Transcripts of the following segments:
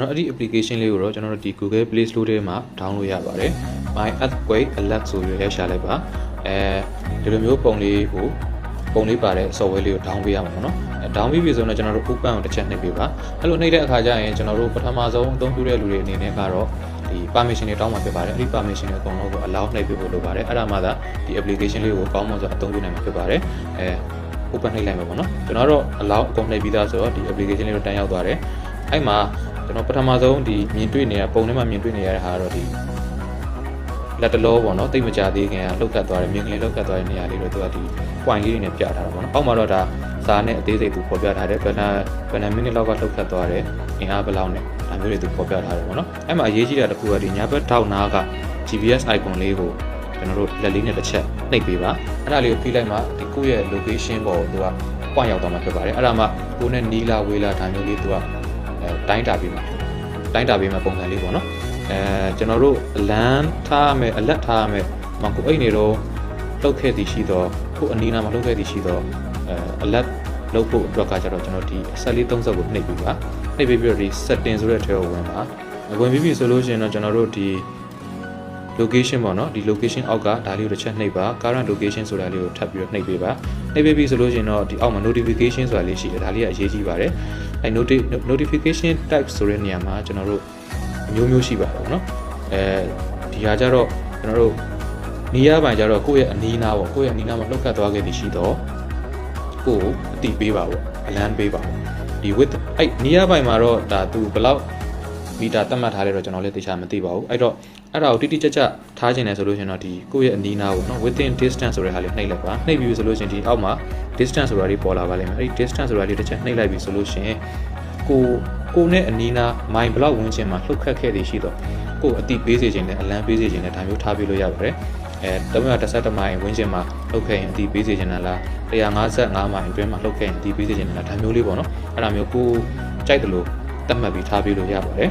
ကျွန်တော်အဲ့ဒီ application လေးကိုတော့ကျွန်တော်တို့ဒီ Google Play Store ထဲမှာ download ရပါတယ် My Earthquake Alert ဆိုပြီးလဲရှာလိုက်ပါအဲဒီလိုမျိုးပုံလေးကိုပုံလေးပါတဲ့ software လေးကို down ပေးရမှာပေါ့နော်အဲ down ပြီးပြီဆိုတော့ကျွန်တော်တို့ open ကိုတစ်ချက်နှိပ်ပေးပါအဲ့လိုနှိပ်တဲ့အခါကျရင်ကျွန်တော်တို့ပထမဆုံးအသုံးပြုတဲ့လူတွေအနေနဲ့ကတော့ဒီ permission တွေတောင်းမှာဖြစ်ပါတယ်အဲ့ဒီ permission တွေအကုန်လုံးကို allow နှိပ်ပေးဖို့လိုပါတယ်အဲ့ဒါမှသာဒီ application လေးကိုကောင်းမွန်စွာအသုံးပြုနိုင်မှာဖြစ်ပါတယ်အဲ open နှိပ်လိုက်မှာပေါ့နော်ကျွန်တော်တော့ allow အကုန်နှိပ်ပြီးသားဆိုတော့ဒီ application လေးကိုတန်းရောက်သွားတယ်အဲ့မှာ ကျွန်တော်ပထမဆုံးဒီမြင်တွေ့နေရပုံထဲမှာမြင်တွေ့နေရတဲ့ဟာကတော့ဒီလက်တလောပေါ့နော်တိတ်မကြသေးခင်ကလှုပ်ခတ်သွားတယ်မြင်ကလေးလှုပ်ခတ်သွားတဲ့နေရာလေးတော့သူကဒီ point လေးတွေနဲ့ပြထားတာပေါ့နော်အောက်မှာတော့ဒါစာနဲ့အသေးစိတ်သူပေါ်ပြထားတယ်ဘယ်နှဘယ်နှမိနစ်လောက်ကလှုပ်ခတ်သွားတယ်အင်အားဘယ်လောက်နဲ့ဒါမျိုးတွေသူပေါ်ပြထားတယ်ပေါ့နော်အဲ့မှာအရေးကြီးတာတစ်ခုကဒီညာဘက်ထောက်နားက GPS icon လေးကိုကျွန်တော်တို့လက်လေးနဲ့တစ်ချက်နှိပ်ပေးပါအဲ့ဒါလေးကိုဖိလိုက်မှဒီကိုယ့်ရဲ့ location ပေါ်ကိုသူက point ရောက်သွားမှာဖြစ်ပါတယ်အဲ့ဒါမှကိုယ်နဲ့နီးလာဝေးလာဒါမျိုးလေးသူကအဲ တိုင်းတာပေးမှာတိုင်းတာပေးမှာပုံစံလေးပေါ့နော်အဲကျွန်တော်တို့အလန်းထားရမယ်အလက်ထားရမယ်မကိုအိတ်နေတော့လှုပ်ခဲ့သည်ရှိတော့ကိုအနီးနားမှာလှုပ်ခဲ့သည်ရှိတော့အဲအလက်လှုပ်ဖို့အတွက်ကကျတော့ကျွန်တော်ဒီဆက်လေး30ကိုနှိပ်ပြီးပါနှိပ်ပြီးပြီးတော့ဒီ setting ဆိုတဲ့ထဲကိုဝင်ပါဝင်ပြီးပြီဆိုလို့ရှိရင်တော့ကျွန်တော်တို့ဒီ location ပေါ့နော်ဒီ location အောက်ကဒါလေးကိုတစ်ချက်နှိပ်ပါ current location ဆိုတာလေးကိုထပ်ပြီးတော့နှိပ်ပေးပါနှိပ်ပေးပြီဆိုလို့ရှိရင်တော့ဒီအောက်မှာ notification ဆိုတာလေးရှိတယ်ဒါလေးကအရေးကြီးပါတယ် အဲ noti- notification type ဆိုတဲ့နေရာမှာကျွန်တော်တို့အမျိုးမျိုးရှိပါတယ်ပေါ့နော်အဲဒီဟာကြတော့ကျွန်တော်တို့နေရာပိုင်းကြတော့ကိုယ့်ရဲ့အနီးနားပေါ့ကိုယ့်ရဲ့အနီးနားမှာလှုပ်ခတ်သွားခဲ့သည်ရှိတော့ကိုယ်အတိပေးပါပေါ့အလန်းပေးပါပေါ့ဒီ width အဲ့နေရာပိုင်းမှာတော့ဒါသူဘယ်လောက် မီတာသတ်မှတ်ထားတယ်တော့ကျွန်တော်လည်းသိချာမသိပါဘူးအဲ့တော့အဲ့ဒါကိုတိတိကျကျထားခြင်းလဲဆိုလို့ရှင်တော့ဒီကိုယ့်ရဲ့အနီးနားကိုနော် within distance ဆိုတဲ့ဟာလေးနှိပ်လိုက်ပါနှိပ်ပြီးပြီဆိုလို့ရှင်ဒီအောက်မှာ distance ဆိုတာလေးပေါ်လာပါလိမ့်မယ်အဲ့ဒီ distance ဆိုတာလေးတစ်ချက်နှိပ်လိုက်ပြီဆိုလို့ရှင်ကိုကိုနဲ့အနီးနား my block ဝင်ခြင်းမှာလှုပ်ခတ်ခဲ့သည်ရှိတော့ကိုအတိပေးစေခြင်းနဲ့အလံပေးစေခြင်းနဲ့ဒါမျိုးထားပေးလို့ရပါတယ်အဲ317မိုင်ဝင်းကျင်မှာလှုပ်ခဲ့ရင်အတီးပေးစေချင်တာလား155မိုင်အတွင်းမှာလှုပ်ခဲ့ရင်အတီးပေးစေချင်တာလားဒါမျိုးလေးပေါ့နော်အဲ့ဒါမျိုးကိုကြိုက်တယ်လို့သတ်မှတ်ပြီးထားပေးလို့ရပါတယ်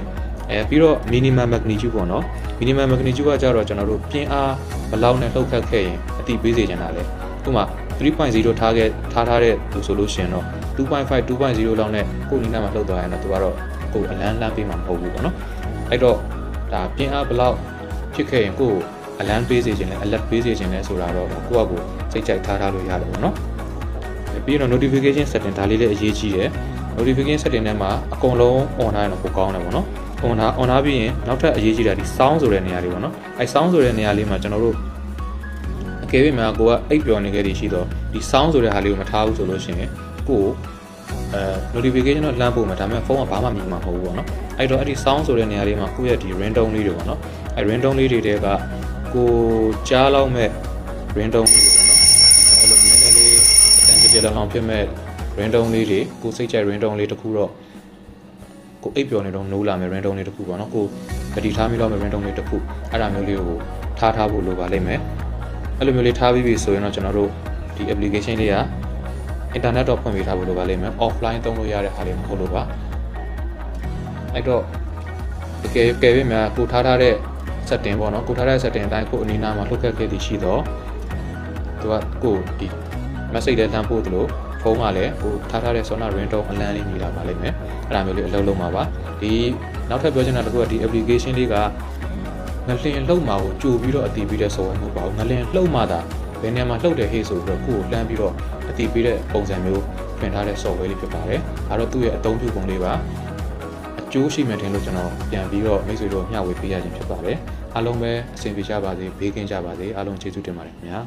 အဲပြီးတော့ minimum magnitude ပေါ့နော် minimum magnitude ကကြတော့ကျွန်တော်တို့ပြင်းအားဘယ်လောက်နဲ့လှုပ်ခတ်ခဲ့ရင်အတီးပေးစေချင်တာလဲဥပမာ3.0ထားခဲ့ထားထားတဲ့လူဆိုလို့ရှိရင်တော့2.5 2.0လောက်နဲ့ကိုယ်နီးနားမှာလှုပ်သွားရင်တော့သူကတော့ကိုယ်အလန်းလန်းပေးမှာမဟုတ်ဘူးပေါ့နော်အဲ့တော့ဒါပြင်းအားဘယ်လောက်ဖြစ်ခဲ့ရင်ကိုယ်အလန်းပေးစေခြင်းလဲ alert ပေးစေခြင်းလဲဆိုတာတော့ကိုယ့်အကူစိတ်ကြိုက်ထားထားလို့ရတယ်ပေါ့နော်ပြီးတော့ notification setting ဒါလေးလည်းအရေးကြီးတယ် notification setting ထဲမှာအကုန်လုံး on ထားရင်တော့ပိုကောင်းတယ်ပေါ့နော် on ထား on ထားပြီးရင်နောက်ထပ်အရေးကြီးတာဒီ sound ဆိုတဲ့နေရာလေးပေါ့နော်အဲ sound ဆိုတဲ့နေရာလေးမှာကျွန်တော်တို့အကယ်၍များကိုကအိပ်ပျော်နေခဲ့တည်ရှိတော့ဒီ sound ဆိုတဲ့ဟာလေးကိုမထားဘူးဆိုလို့ရှိရင်ကိုအဲ notification တော့လှမ်းပို့မှာဒါပေမဲ့ဖုန်းကဘာမှမြင်မှာမဟုတ်ဘူးပေါ့နော်အဲ့တော့အဲ့ဒီ sound ဆိုတဲ့နေရာလေးမှာကိုယ့်ရဲ့ဒီ ringtone လေးတွေပေါ့နော်အဲ ringtone လေးတွေတဲကကိုကြားလောက်မဲ့ ringtone လေးတွေပေါ့နော်အဲ့လိုနည်းနည်းလေးအတန်ကြပြလောက်အောင်ဖြစ်မဲ့ ringtone လေးတွေကိုစိတ်ကြိုက် ringtone လေးတစ်ခုတော့ ကိုအိပ်ပျော်နေတော့နိုးလာမယ် ringtone လေးတစ်ခုပေါ့နော်ကိုပတိထားမိတော့မယ် ringtone လေးတစ်ခုအဲ့ဒါမျိုးလေးကိုထားထားဖို့လိုပါလိမ့်မယ်အဲ့လိုမျိုးလေးထားပြီးပြီဆိုရင်တော့ကျွန်တော်တို့ဒီ application လေးက internet တော့ဖွင့်ပေးထားဖို့လိုပါလိမ့်မယ် offline သုံးလို့ရတဲ့ဟာလေးမဟုတ်လို့ပါအဲ့တော့တကယ်ကယ်ပြီးများကိုထားထားတဲ့ setting ပေါ့နော်ကိုထားတဲ့ setting အတိုင်းကိုအနီးနားမှာလှုပ်ခတ်ခဲ့သည်ရှိတော့သူကကိုဒီ message လေးလှမ်းပို့သလို ဖုန်းကလည်းကိုထားထားတဲ့ Sona ringtone အလန်းလေးနေတာပါလိမ့်မယ်အဲ့ဒါမျိုးလေးအလုပ်လုပ်မှာပါဒီနောက်ထပ်ပြောချင်တာတစ်ခုကဒီ application လေးကငလျင်လှုပ်မှာကိုကြိုပြီးတော့အတီးပြီးတဲ့ software မဟုတ်ပါဘူးငလျင်လှုပ်မှသာဘယ်နေရာမှာလှုပ်တယ်ဟေ့ဆိုပြီးတော့ကိုကိုလှမ်းပြီးတော့အတီးပြီးတဲ့ပုံစံမျိုးထွင်ထားတဲ့ software လေးဖြစ်ပါတယ်ဒါတော့သူ့ရဲ့အသုံးပြုပုံလေးပါအကျိုးရှိမယ်ထင်လို့ကျွန်တော်ပြန်ပြီးတော့မိတ်ဆွေတို့မျှဝေပေးရခြင်းဖြစ်ပါတယ်အားလုံးပဲအဆင်ပြေကြပါစေဘေးကင်းကြပါစေအားလုံးကျေးဇူးတင်ပါတယ်ခင်ဗျာ